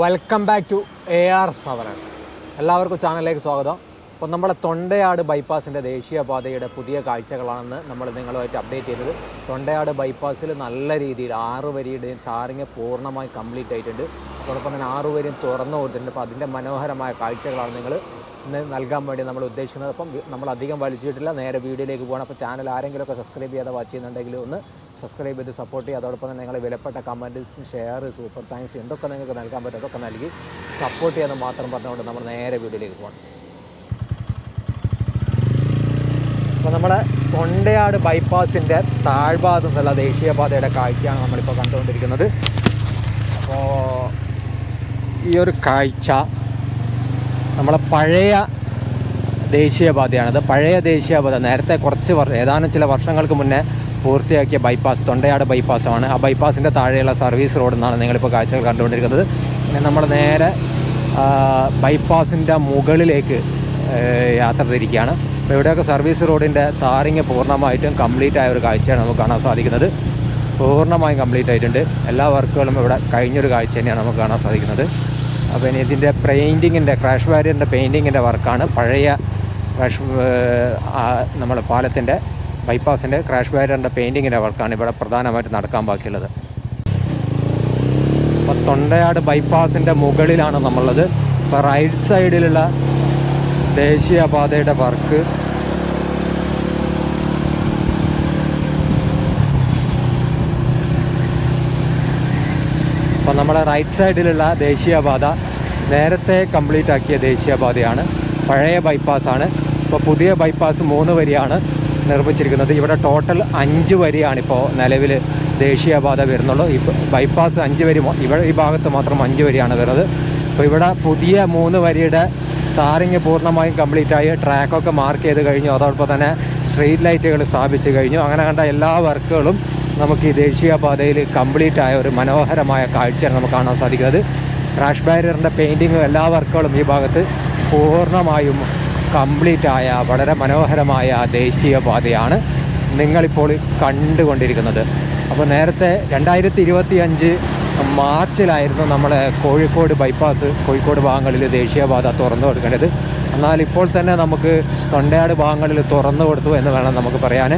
Welcome back to A R Sovereign എല്ലാവർക്കും ചാനലിലേക്ക് സ്വാഗതം. അപ്പോൾ നമ്മുടെ തൊണ്ടയാട് ബൈപ്പാസിന്റെ ദേശീയപാതയുടെ പുതിയ കാഴ്ചകളാണെന്ന് നമ്മൾ നിങ്ങളുമായിട്ട് അപ്ഡേറ്റ് ചെയ്തത്. തൊണ്ടയാട് ബൈപ്പാസിൽ നല്ല രീതിയിൽ ആറ് വരിയുടെയും താരങ്ങ പൂർണമായി കംപ്ലീറ്റ് ആയിട്ടുണ്ട്. അതോടൊപ്പം തന്നെ ആറ് വരിയും തുറന്നു കൊടുത്തിട്ടുണ്ട്. അപ്പോൾ അതിന്റെ മനോഹരമായ കാഴ്ചകളാണ് നിങ്ങൾ നൽകാൻ വേണ്ടി നമ്മൾ ഉദ്ദേശിക്കുന്നത്. അപ്പം നമ്മൾ അധികം വലിച്ചിട്ടില്ല. നേരെ വീഡിയോയിലേക്ക് പോകണം. അപ്പോൾ ചാനൽ ആരെങ്കിലുമൊക്കെ സബ്സ്ക്രൈബ് ചെയ്യാതെ വാച്ച് ചെയ്യുന്നുണ്ടെങ്കിൽ ഒന്ന് സബ്സ്ക്രൈബ് ചെയ്ത് സപ്പോർട്ട് ചെയ്യുക. അതോടൊപ്പം തന്നെ നിങ്ങളെ വിലപ്പെട്ട കമന്റ്സ് ഷെയർ സൂപ്പർ താങ്ക്സ് എന്തൊക്കെ നിങ്ങൾക്ക് നൽകാൻ പറ്റും അതൊക്കെ നൽകി സപ്പോർട്ട് ചെയ്യാൻ മാത്രം പറഞ്ഞുകൊണ്ട് നമ്മൾ നേരെ വീഡിയോയിലേക്ക് പോകണം. അപ്പോൾ നമ്മുടെ കൊണ്ടയാട് ബൈപ്പാസിന്റെ താഴ്ഭാഗത്തു നിന്നുള്ള ദേശീയപാതയുടെ കാഴ്ചയാണ് നമ്മളിപ്പോൾ കണ്ടുകൊണ്ടിരിക്കുന്നത്. അപ്പോൾ ഈ ഒരു കാഴ്ച നമ്മളെ പഴയ ദേശീയപാതയാണത്. പഴയ ദേശീയപാത നേരത്തെ കുറച്ച് ഏതാനും ചില വർഷങ്ങൾക്ക് മുന്നേ പൂർത്തിയാക്കിയ ബൈപ്പാസ് തൊണ്ടയാട് ബൈപ്പാസാണ് ആ ബൈപ്പാസിന്റെ താഴെയുള്ള സർവീസ് റോഡ് എന്നാണ് നിങ്ങളിപ്പോൾ കാഴ്ചകൾ കണ്ടുകൊണ്ടിരിക്കുന്നത്. പിന്നെ നമ്മൾ നേരെ ബൈപ്പാസിന്റെ മുകളിലേക്ക് യാത്ര തിരിക്കുകയാണ്. അപ്പോൾ ഇവിടെയൊക്കെ സർവീസ് റോഡിന്റെ താറിങ് പൂർണമായിട്ടും കംപ്ലീറ്റ് ആയ ഒരു കാഴ്ചയാണ് നമുക്ക് കാണാൻ സാധിക്കുന്നത്. പൂർണമായും കംപ്ലീറ്റ് ആയിട്ടുണ്ട്. എല്ലാ വർക്കുകളും ഇവിടെ കഴിഞ്ഞൊരു കാഴ്ച തന്നെയാണ് നമുക്ക് കാണാൻ സാധിക്കുന്നത്. അപ്പോൾ ഇനി ഇതിന്റെ പെയിന്റിങ്ങിന്റെ ക്രാഷ് വാരിയറിന്റെ പെയിന്റിങ്ങിന്റെ വർക്കാണ് പഴയ ക്രാഷ് നമ്മുടെ പാലത്തിന്റെ ബൈപ്പാസിന്റെ ക്രാഷ് വാരിയറിന്റെ പെയിന്റിങ്ങിന്റെ വർക്കാണ് ഇവിടെ പ്രധാനമായിട്ട് നടക്കാൻ ബാക്കിയുള്ളത്. അപ്പോൾ തൊണ്ടയാട് ബൈപ്പാസിന്റെ മുകളിലാണ് നമ്മളുള്ളത്. ഇപ്പോൾ റൈറ്റ് സൈഡിലുള്ള ദേശീയപാതയുടെ വർക്ക് അപ്പോൾ നമ്മുടെ റൈറ്റ് സൈഡിലുള്ള ദേശീയപാത നേരത്തെ കംപ്ലീറ്റ് ആക്കിയ ദേശീയപാതയാണ്. പഴയ ബൈപ്പാസാണ് ഇപ്പോൾ പുതിയ ബൈപ്പാസ് മൂന്ന് വരിയാണ് നിർമ്മിച്ചിരിക്കുന്നത്. ഇവിടെ ടോട്ടൽ അഞ്ച് വരിയാണിപ്പോൾ നിലവിൽ ദേശീയപാത വരുന്നുള്ളൂ. ഈ ബൈപ്പാസ് അഞ്ച് വരി ഇവിടെ ഈ ഭാഗത്ത് മാത്രം അഞ്ച് വരിയാണ് വരുന്നത്. അപ്പോൾ ഇവിടെ പുതിയ മൂന്ന് വരിയുടെ ടാറിങ് പൂർണമായും കംപ്ലീറ്റായി ട്രാക്കൊക്കെ മാർക്ക് ചെയ്ത് കഴിഞ്ഞു. അതോടൊപ്പം തന്നെ സ്ട്രീറ്റ് ലൈറ്റുകൾ സ്ഥാപിച്ചു കഴിഞ്ഞു. അങ്ങനെ കണ്ട എല്ലാ വർക്കുകളും നമുക്ക് ഈ ദേശീയപാതയിൽ കംപ്ലീറ്റ് ആയ ഒരു മനോഹരമായ കാഴ്ചയാണ് നമുക്ക് കാണാൻ സാധിക്കുന്നത്. ക്രാഷ് ബാരിയറിന്റെ പെയിന്റിങ്ങും എല്ലാ വർക്കുകളും ഈ ഭാഗത്ത് പൂർണമായും കംപ്ലീറ്റ് ആയ വളരെ മനോഹരമായ ദേശീയപാതയാണ് നിങ്ങളിപ്പോൾ കണ്ടുകൊണ്ടിരിക്കുന്നത്. അപ്പോൾ നേരത്തെ രണ്ടായിരത്തി ഇരുപത്തി അഞ്ച് മാർച്ചിലായിരുന്നു നമ്മൾ കോഴിക്കോട് ബൈപ്പാസ് കോഴിക്കോട് ഭാഗങ്ങളിൽ ദേശീയപാത തുറന്നു കൊടുക്കേണ്ടത്. എന്നാൽ ഇപ്പോൾ തന്നെ നമുക്ക് തൊണ്ടയാട് ഭാഗങ്ങളിൽ തുറന്നു കൊടുത്തു എന്ന് വേണം നമുക്ക് പറയാൻ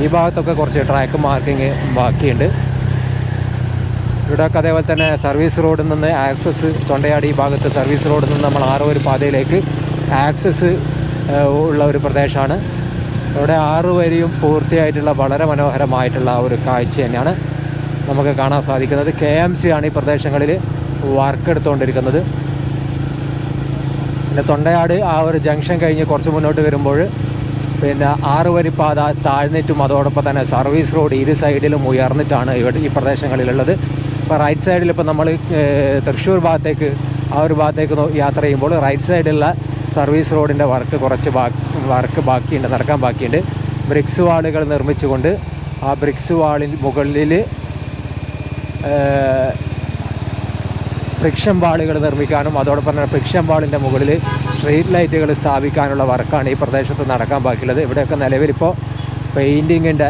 ഈ ഭാഗത്തൊക്കെ കുറച്ച് ട്രാക്ക് മാർക്കിങ് ബാക്കിയുണ്ട്. ഇവിടെയൊക്കെ അതേപോലെ തന്നെ സർവീസ് റോഡിൽ നിന്ന് ആക്സസ് തൊണ്ടയാടി ഈ ഭാഗത്ത് സർവീസ് റോഡിൽ നിന്ന് നമ്മൾ ആറൂർ പാതയിലേക്ക് ആക്സസ് ഉള്ള ഒരു പ്രദേശമാണ്. ഇവിടെ ആറ് വരിയും പൂർത്തിയായിട്ടുള്ള വളരെ മനോഹരമായിട്ടുള്ള ഒരു കാഴ്ച തന്നെയാണ് നമുക്ക് കാണാൻ സാധിക്കുന്നത്. കെ എം സി ആണ് ഈ പ്രദേശങ്ങളിൽ വർക്ക് എടുത്തുകൊണ്ടിരിക്കുന്നത്. പിന്നെ തൊണ്ടയാട് ആ ഒരു ജംഗ്ഷൻ കഴിഞ്ഞ് കുറച്ച് മുന്നോട്ട് വരുമ്പോൾ പിന്നെ ആറ് വരി പാത താഴ്ന്നിട്ടും അതോടൊപ്പം തന്നെ സർവീസ് റോഡ് ഇരു സൈഡിലും ഉയർന്നിട്ടാണ് ഇവിടെ ഈ പ്രദേശങ്ങളിലുള്ളത്. ഇപ്പോൾ റൈറ്റ് സൈഡിൽ ഇപ്പോൾ നമ്മൾ തൃശ്ശൂർ ഭാഗത്തേക്ക് ആ ഒരു ഭാഗത്തേക്ക് യാത്ര ചെയ്യുമ്പോൾ റൈറ്റ് സൈഡിലുള്ള സർവീസ് റോഡിന്റെ വർക്ക് കുറച്ച് വർക്ക് ബാക്കിയുണ്ട് നടക്കാൻ ബാക്കിയുണ്ട്. ബ്രിക്സ് വാളുകൾ നിർമ്മിച്ചുകൊണ്ട് ആ ബ്രിക്സ് വാളിൽ മുകളിൽ ഫ്രിക്ഷൻ ബാളുകൾ നിർമ്മിക്കാനും അതോടൊപ്പം തന്നെ ഫ്രിക്ഷൻ ബാളിന്റെ മുകളിൽ സ്ട്രീറ്റ് ലൈറ്റുകൾ സ്ഥാപിക്കാനുള്ള വർക്കാണ് ഈ പ്രദേശത്ത് നടക്കാൻ ബാക്കിയുള്ളത്. ഇവിടെയൊക്കെ നിലവിലിപ്പോൾ പെയിന്റിങ്ങിന്റെ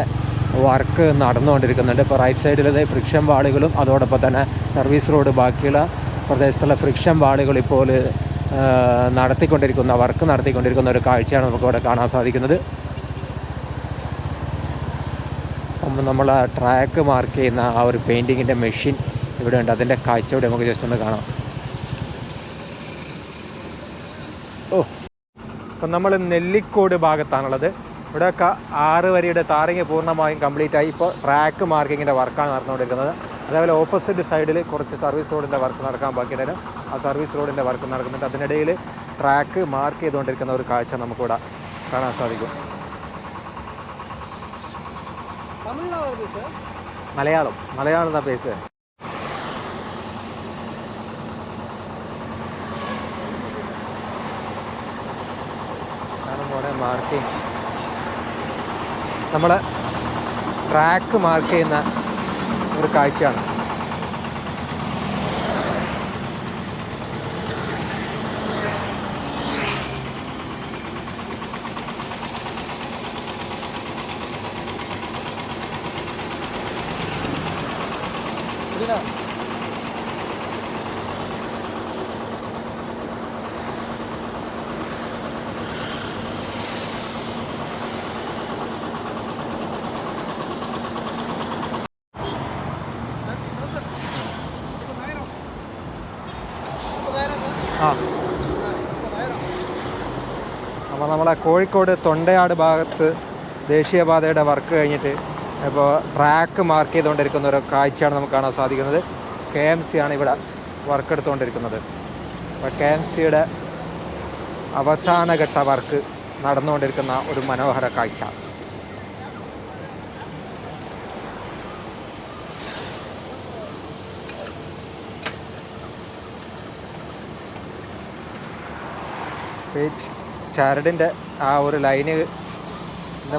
വർക്ക് നടന്നുകൊണ്ടിരിക്കുന്നുണ്ട്. ഇപ്പോൾ റൈറ്റ് സൈഡിൽ ഫ്രിക്ഷൻ ബാളുകളും അതോടൊപ്പം തന്നെ സർവീസ് റോഡ് ബാക്കിയുള്ള പ്രദേശത്തുള്ള ഫ്രിക്ഷൻ ബാളുകൾ ഇപ്പോൾ നടത്തിക്കൊണ്ടിരിക്കുന്ന വർക്ക് നടത്തിക്കൊണ്ടിരിക്കുന്ന ഒരു കാഴ്ചയാണ് നമുക്കിവിടെ കാണാൻ സാധിക്കുന്നത്. നമ്മൾ ട്രാക്ക് മാർക്ക് ചെയ്യുന്ന ആ ഒരു പെയിന്റിങ്ങിന്റെ മെഷീൻ ഇവിടെ ഉണ്ട് അതിന്റെ കാഴ്ച ഇവിടെ നമുക്ക് ജസ്റ്റ് ഒന്ന് കാണാം. ഓ. അപ്പം നമ്മൾ നെല്ലിക്കോട് ഭാഗത്താണുള്ളത്. ഇവിടെയൊക്കെ ആറ് വരിയുടെ താരങ്ങ പൂർണമായും കംപ്ലീറ്റ് ആയി ഇപ്പോൾ ട്രാക്ക് മാർക്കിങ്ങിന്റെ വർക്കാണ് നടന്നുകൊണ്ടിരിക്കുന്നത്. അതേപോലെ ഓപ്പോസിറ്റ് സൈഡിൽ കുറച്ച് സർവീസ് റോഡിന്റെ വർക്ക് നടക്കാൻ ബാക്കിയുണ്ടായിരുന്നു ആ സർവീസ് റോഡിന്റെ വർക്ക് നടക്കുന്നുണ്ട്. അതിനിടയിൽ ട്രാക്ക് മാർക്ക് ചെയ്തുകൊണ്ടിരിക്കുന്ന ഒരു കാഴ്ച നമുക്കിവിടെ കാണാൻ സാധിക്കും. മലയാളം. മലയാളം എന്നാ പേസ് ആണ് മോനെ മാർക്കിങ് നമ്മൾ ട്രാക്ക് മാർക്ക് ചെയ്യുന്ന ഒരു കാഴ്ചയാണ്. അപ്പോൾ നമ്മളെ കോഴിക്കോട് തൊണ്ടയാട് ഭാഗത്ത് ദേശീയപാതയുടെ വർക്ക് കഴിഞ്ഞിട്ട് ഇപ്പോൾ ട്രാക്ക് മാർക്ക് ചെയ്തുകൊണ്ടിരിക്കുന്ന ഒരു കാഴ്ചയാണ് നമുക്ക് കാണാൻ സാധിക്കുന്നത്. കെ എം സി ആണ് ഇവിടെ വർക്ക് എടുത്തുകൊണ്ടിരിക്കുന്നത്. അപ്പോൾ കെ എം സിയുടെ അവസാനഘട്ട വർക്ക് നടന്നുകൊണ്ടിരിക്കുന്ന ഒരു മനോഹര കാഴ്ച. ഈ ചരടിന്റെ ആ ഒരു ലൈന്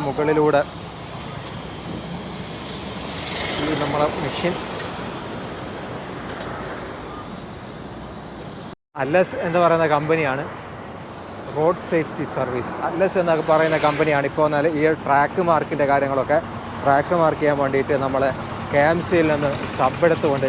മുകളിലൂടെ ഈ നമ്മളെ മെഷീൻ അല്ലസ് എന്ന് പറയുന്ന കമ്പനിയാണ് റോഡ് സേഫ്റ്റി സർവീസ്. അല്ലസ് എന്നൊക്കെ പറയുന്ന കമ്പനിയാണ്. ഇപ്പോൾ എന്നാൽ ഈ ട്രാക്ക് മാർക്കിന്റെ കാര്യങ്ങളൊക്കെ ട്രാക്ക് മാർക്ക് ചെയ്യാൻ വേണ്ടിയിട്ട് നമ്മളെ കെ എം സിയിൽ നിന്ന് സബ് എടുത്തുകൊണ്ട്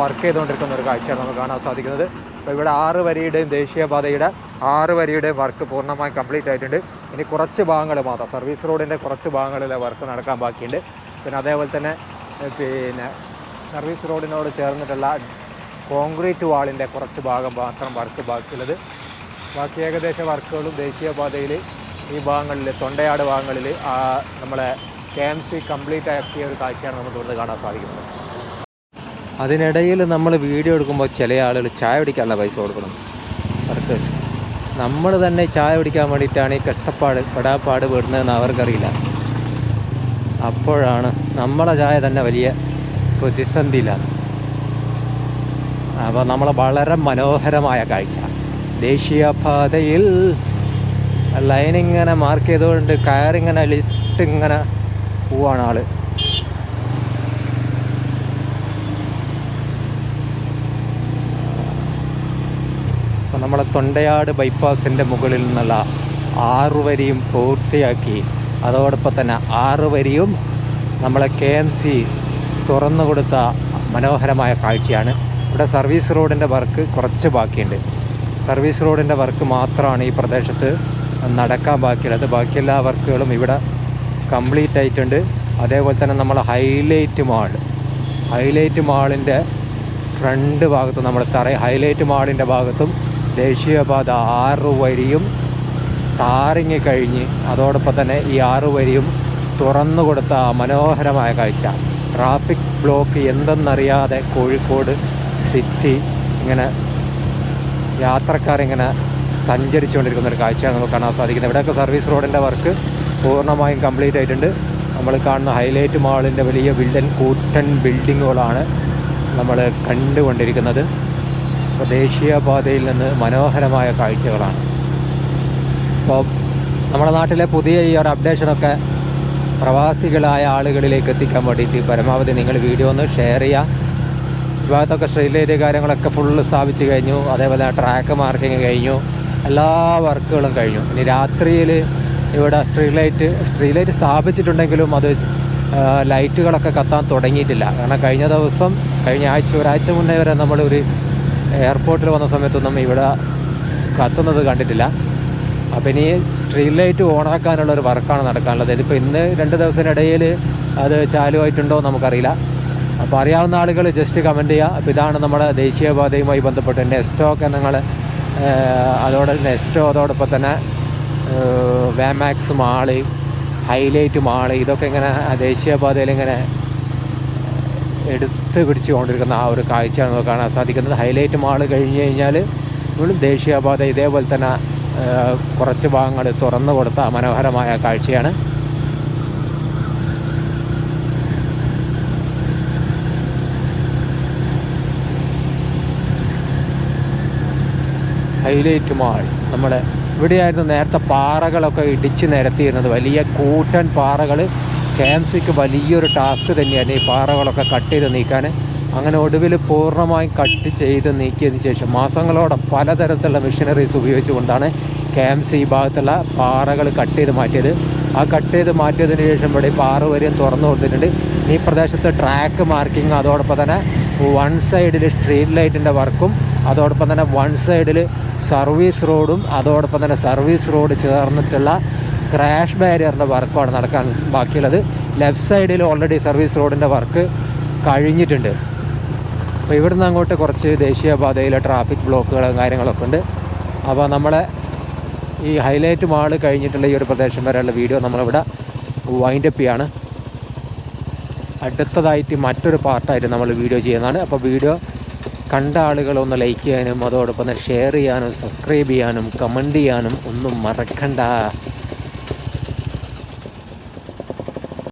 വർക്ക് ചെയ്തുകൊണ്ടിരിക്കുന്ന ഒരു കാഴ്ചയാണ് നമുക്ക് കാണാൻ സാധിക്കുന്നത്. അപ്പോൾ ഇവിടെ ആറ് വരിയുടെയും ദേശീയപാതയുടെ ആറ് വരിയുടെയും വർക്ക് പൂർണമായും കംപ്ലീറ്റ് ആയിട്ടുണ്ട്. ഇനി കുറച്ച് ഭാഗങ്ങൾ മാത്രം സർവീസ് റോഡിന്റെ കുറച്ച് ഭാഗങ്ങളിലെ വർക്ക് നടക്കാൻ ബാക്കിയുണ്ട്. പിന്നെ അതേപോലെ തന്നെ പിന്നെ സർവീസ് റോഡിനോട് ചേർന്നിട്ടുള്ള കോൺക്രീറ്റ് വാളിന്റെ കുറച്ച് ഭാഗം മാത്രം വർക്ക് ബാക്കിയുള്ളത്. ബാക്കി ഏകദേശ വർക്കുകളും ദേശീയപാതയിൽ ഈ ഭാഗങ്ങളിൽ തൊണ്ടയാട് ഭാഗങ്ങളിൽ നമ്മളെ കെ എം സി കംപ്ലീറ്റ് ആക്കിയ ഒരു കാഴ്ചയാണ് നമുക്ക് ഇവിടുന്ന് കാണാൻ സാധിക്കുന്നത്. അതിനിടയിൽ നമ്മൾ വീഡിയോ എടുക്കുമ്പോൾ ചില ആളുകൾ ചായ പിടിക്കാനുള്ള പൈസ കൊടുക്കണം. വർക്കേഴ്സ് നമ്മൾ തന്നെ ചായ പിടിക്കാൻ വേണ്ടിയിട്ടാണ് ഈ കഷ്ടപ്പാട് പെടാപ്പാട് പെടുന്നതെന്ന് അവർക്കറിയില്ല. അപ്പോഴാണ് നമ്മളെ ചായ തന്നെ വലിയ പ്രതിസന്ധിയിലാണ്. അപ്പോൾ നമ്മൾ വളരെ മനോഹരമായ കാഴ്ച. ദേശീയപാതയിൽ ലൈനിങ്ങനെ മാർക്ക് ചെയ്തുകൊണ്ട് കയറിങ്ങനെ അളിട്ടിങ്ങനെ പോവാണ് ആൾ. നമ്മളെ തൊണ്ടയാട് ബൈപ്പാസിന്റെ മുകളിൽ നിന്നുള്ള ആറു വരിയും പൂർത്തിയാക്കി. അതോടൊപ്പം തന്നെ ആറ് വരിയും നമ്മളെ കെ എം സി തുറന്നു കൊടുത്ത മനോഹരമായ കാഴ്ചയാണ്. ഇവിടെ സർവീസ് റോഡിന്റെ വർക്ക് കുറച്ച് ബാക്കിയുണ്ട്. സർവീസ് റോഡിന്റെ വർക്ക് മാത്രമാണ് ഈ പ്രദേശത്ത് നടക്കാൻ ബാക്കിയുള്ളത്. ബാക്കി എല്ലാ വർക്കുകളും ഇവിടെ കംപ്ലീറ്റ് ആയിട്ടുണ്ട്. അതേപോലെ തന്നെ നമ്മൾ ഹൈലൈറ്റ് മാൾ. ഹൈലൈറ്റ് മാളിന്റെ ഫ്രണ്ട് ഭാഗത്തും നമ്മൾ തറ ഹൈലൈറ്റ് മാളിന്റെ ഭാഗത്തും ദേശീയപാത ആറ് വരിയും താറിങ്ങി കഴിഞ്ഞ് അതോടൊപ്പം തന്നെ ഈ ആറ് വരിയും തുറന്നു കൊടുത്ത മനോഹരമായ കാഴ്ച. ട്രാഫിക് ബ്ലോക്ക് എന്തെന്നറിയാതെ കോഴിക്കോട് സിറ്റി ഇങ്ങനെ യാത്രക്കാരിങ്ങനെ സഞ്ചരിച്ചുകൊണ്ടിരിക്കുന്ന ഒരു കാഴ്ചയാണ് നമുക്ക് കാണാൻ സാധിക്കുന്നത്. ഇവിടെയൊക്കെ സർവീസ് റോഡിന്റെ വർക്ക് പൂർണമായും കംപ്ലീറ്റ് ആയിട്ടുണ്ട്. നമ്മൾ കാണുന്ന ഹൈലൈറ്റ് മാളിന്റെ വലിയ ബിൽഡൻ കൂറ്റൻ ബിൽഡിങ്ങുകളാണ് നമ്മൾ കണ്ടുകൊണ്ടിരിക്കുന്നത്. അപ്പോൾ ദേശീയപാതയിൽ നിന്ന് മനോഹരമായ കാഴ്ചകളാണ്. അപ്പോൾ നമ്മുടെ നാട്ടിലെ പുതിയ ഈ ഒരു അപ്ഡേഷനൊക്കെ പ്രവാസികളായ ആളുകളിലേക്ക് എത്തിക്കാൻ വേണ്ടിയിട്ട് പരമാവധി നിങ്ങൾ വീഡിയോ ഒന്ന് ഷെയർ ചെയ്യുക. ഭാഗത്തൊക്കെ സ്ട്രീറ്റ് കാര്യങ്ങളൊക്കെ ഫുള്ള് സ്ഥാപിച്ച് കഴിഞ്ഞു. അതേപോലെ ട്രാക്ക് മാർക്കിങ് കഴിഞ്ഞു. എല്ലാ വർക്കുകളും കഴിഞ്ഞു. ഇനി രാത്രിയിൽ ഇവിടെ സ്ട്രീറ്റ് ലൈറ്റ് സ്ട്രീറ്റ് ലൈറ്റ് സ്ഥാപിച്ചിട്ടുണ്ടെങ്കിലും അത് ലൈറ്റുകളൊക്കെ കത്താൻ തുടങ്ങിയിട്ടില്ല. കാരണം കഴിഞ്ഞ ദിവസം കഴിഞ്ഞ ആഴ്ച ഒരാഴ്ച മുന്നേ വരെ നമ്മളൊരു എയർപോർട്ടിൽ വന്ന സമയത്തൊന്നും ഇവിടെ കത്തുന്നത് കണ്ടിട്ടില്ല. അപ്പം ഇനി സ്ട്രീറ്റ് ലൈറ്റ് ഓണാക്കാനുള്ള ഒരു വർക്കാണ് നടക്കാനുള്ളത്. ഇതിപ്പോൾ ഇന്ന് രണ്ട് ദിവസത്തിനിടയിൽ അത് ചാലുമായിട്ടുണ്ടോ നമുക്കറിയില്ല. അപ്പോൾ അറിയാവുന്ന ആളുകൾ ജസ്റ്റ് കമന്റ് ചെയ്യുക അപ്പോൾ ഇതാണ് നമ്മുടെ ദേശീയപാതയുമായി ബന്ധപ്പെട്ട് നെസ്റ്റോക്ക് നിങ്ങൾ അതോടെ നെസ്റ്റോ അതോടൊപ്പം തന്നെ വാമാക്സ് മാൾ ഹൈലൈറ്റ് മാൾ ഇതൊക്കെ ഇങ്ങനെ ദേശീയപാതയിൽ ഇങ്ങനെ എടുത്ത് പിടിച്ചുകൊണ്ടിരിക്കുന്ന ആ ഒരു കാഴ്ചയാണ് നമുക്ക് കാണാൻ സാധിക്കുന്നത്. ഹൈലൈറ്റ് മാൾ കഴിഞ്ഞ് കഴിഞ്ഞാൽ വീണ്ടും ദേശീയപാത ഇതേപോലെ തന്നെ കുറച്ച് ഭാഗങ്ങൾ തുറന്നു കൊടുത്ത മനോഹരമായ കാഴ്ചയാണ്. ഹൈലൈറ്റ് മാൾ നമ്മുടെ ഇവിടെയായിരുന്നു നേരത്തെ പാറകളൊക്കെ ഇടിച്ച് നിരത്തിയിരുന്നത്. വലിയ കൂറ്റൻ പാറകൾ കെ വലിയൊരു ടാസ്ക് തന്നെയായിരുന്നു ഈ പാറകളൊക്കെ കട്ട് ചെയ്ത് നീക്കാൻ. അങ്ങനെ ഒടുവിൽ പൂർണമായും കട്ട് ചെയ്ത് നീക്കിയതിന് ശേഷം മാസങ്ങളോടെ പലതരത്തിലുള്ള മെഷീനറീസ് ഉപയോഗിച്ചുകൊണ്ടാണ് കെ സി ഭാഗത്തുള്ള പാറകൾ കട്ട് ചെയ്ത് മാറ്റിയത്. ആ കട്ട് ചെയ്ത് മാറ്റിയതിന് ശേഷം ഇവിടെ ഈ പാറ വരെയും തുറന്നു കൊടുത്തിട്ടുണ്ട്. ഈ പ്രദേശത്ത് ട്രാക്ക് മാർക്കിംഗ് അതോടൊപ്പം തന്നെ വൺ സൈഡിൽ സ്ട്രീറ്റ് ലൈറ്റിന്റെ വർക്കും അതോടൊപ്പം തന്നെ വൺ സൈഡിൽ സർവീസ് റോഡും അതോടൊപ്പം തന്നെ സർവീസ് റോഡ് ചേർന്നിട്ടുള്ള ക്രാഷ് ബാരിയറിന്റെ വർക്കാണ് നടക്കാൻ ബാക്കിയുള്ളത്. ലെഫ്റ്റ് സൈഡിൽ ഓൾറെഡി സർവീസ് റോഡിന്റെ വർക്ക് കഴിഞ്ഞിട്ടുണ്ട്. അപ്പോൾ ഇവിടുന്ന് അങ്ങോട്ട് കുറച്ച് ദേശീയപാതയിലെ ട്രാഫിക് ബ്ലോക്കുകളും കാര്യങ്ങളൊക്കെ ഉണ്ട്. അപ്പോൾ നമ്മളെ ഈ ഹൈലൈറ്റ് മാൾ കഴിഞ്ഞിട്ടുള്ള ഈ ഒരു പ്രദേശം വരെയുള്ള വീഡിയോ നമ്മളിവിടെ വൈൻഡപ്പ് ചെയ്യാണ്. അടുത്തതായിട്ട് മറ്റൊരു പാർട്ടായിട്ട് നമ്മൾ വീഡിയോ ചെയ്യുന്നതാണ്. അപ്പോൾ വീഡിയോ കണ്ട ആളുകളൊന്ന് ലൈക്ക് ചെയ്യാനും അതോടൊപ്പം ഷെയർ ചെയ്യാനും സബ്സ്ക്രൈബ് ചെയ്യാനും കമന്റ് ചെയ്യാനും ഒന്നും മറക്കണ്ട.